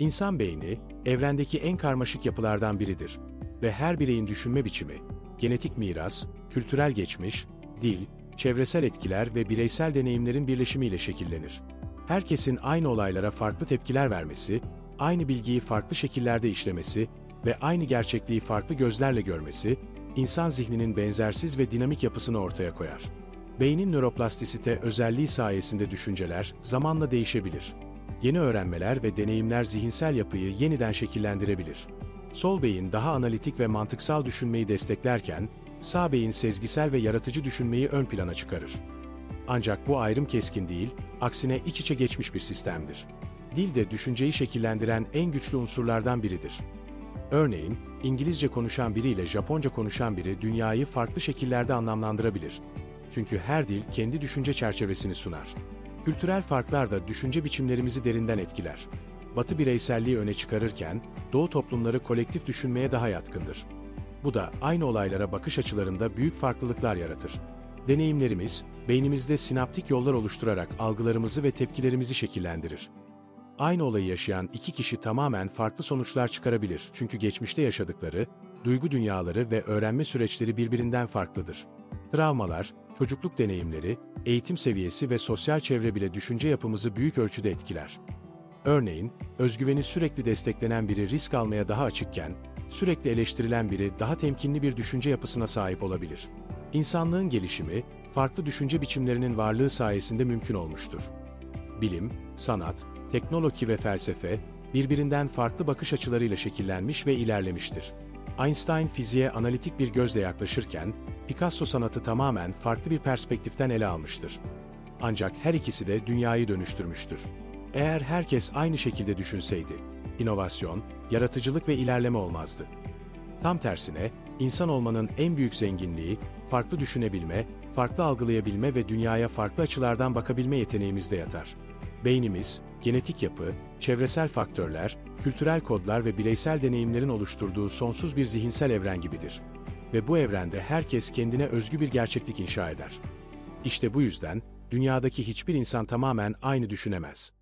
İnsan beyni, evrendeki en karmaşık yapılardan biridir ve her bireyin düşünme biçimi, genetik miras, kültürel geçmiş, dil, çevresel etkiler ve bireysel deneyimlerin birleşimiyle şekillenir. Herkesin aynı olaylara farklı tepkiler vermesi, aynı bilgiyi farklı şekillerde işlemesi ve aynı gerçekliği farklı gözlerle görmesi, insan zihninin benzersiz ve dinamik yapısını ortaya koyar. Beynin nöroplastisite özelliği sayesinde düşünceler zamanla değişebilir. Yeni öğrenmeler ve deneyimler zihinsel yapıyı yeniden şekillendirebilir. Sol beyin daha analitik ve mantıksal düşünmeyi desteklerken, sağ beyin sezgisel ve yaratıcı düşünmeyi ön plana çıkarır. Ancak bu ayrım keskin değil, aksine iç içe geçmiş bir sistemdir. Dil de düşünceyi şekillendiren en güçlü unsurlardan biridir. Örneğin, İngilizce konuşan biriyle Japonca konuşan biri dünyayı farklı şekillerde anlamlandırabilir. Çünkü her dil kendi düşünce çerçevesini sunar. Kültürel farklar da düşünce biçimlerimizi derinden etkiler. Batı bireyselliği öne çıkarırken, Doğu toplumları kolektif düşünmeye daha yatkındır. Bu da aynı olaylara bakış açılarında büyük farklılıklar yaratır. Deneyimlerimiz, beynimizde sinaptik yollar oluşturarak algılarımızı ve tepkilerimizi şekillendirir. Aynı olayı yaşayan iki kişi tamamen farklı sonuçlar çıkarabilir çünkü geçmişte yaşadıkları, duygu dünyaları ve öğrenme süreçleri birbirinden farklıdır. Travmalar, çocukluk deneyimleri, eğitim seviyesi ve sosyal çevre bile düşünce yapımızı büyük ölçüde etkiler. Örneğin, özgüveni sürekli desteklenen biri risk almaya daha açıkken, sürekli eleştirilen biri daha temkinli bir düşünce yapısına sahip olabilir. İnsanlığın gelişimi, farklı düşünce biçimlerinin varlığı sayesinde mümkün olmuştur. Bilim, sanat, teknoloji ve felsefe, birbirinden farklı bakış açılarıyla şekillenmiş ve ilerlemiştir. Einstein fiziğe analitik bir gözle yaklaşırken, Picasso sanatı tamamen farklı bir perspektiften ele almıştır. Ancak her ikisi de dünyayı dönüştürmüştür. Eğer herkes aynı şekilde düşünseydi, inovasyon, yaratıcılık ve ilerleme olmazdı. Tam tersine, insan olmanın en büyük zenginliği, farklı düşünebilme, farklı algılayabilme ve dünyaya farklı açılardan bakabilme yeteneğimizde yatar. Beynimiz, genetik yapı, çevresel faktörler, kültürel kodlar ve bireysel deneyimlerin oluşturduğu sonsuz bir zihinsel evren gibidir. Ve bu evrende herkes kendine özgü bir gerçeklik inşa eder. İşte bu yüzden, dünyadaki hiçbir insan tamamen aynı düşünemez.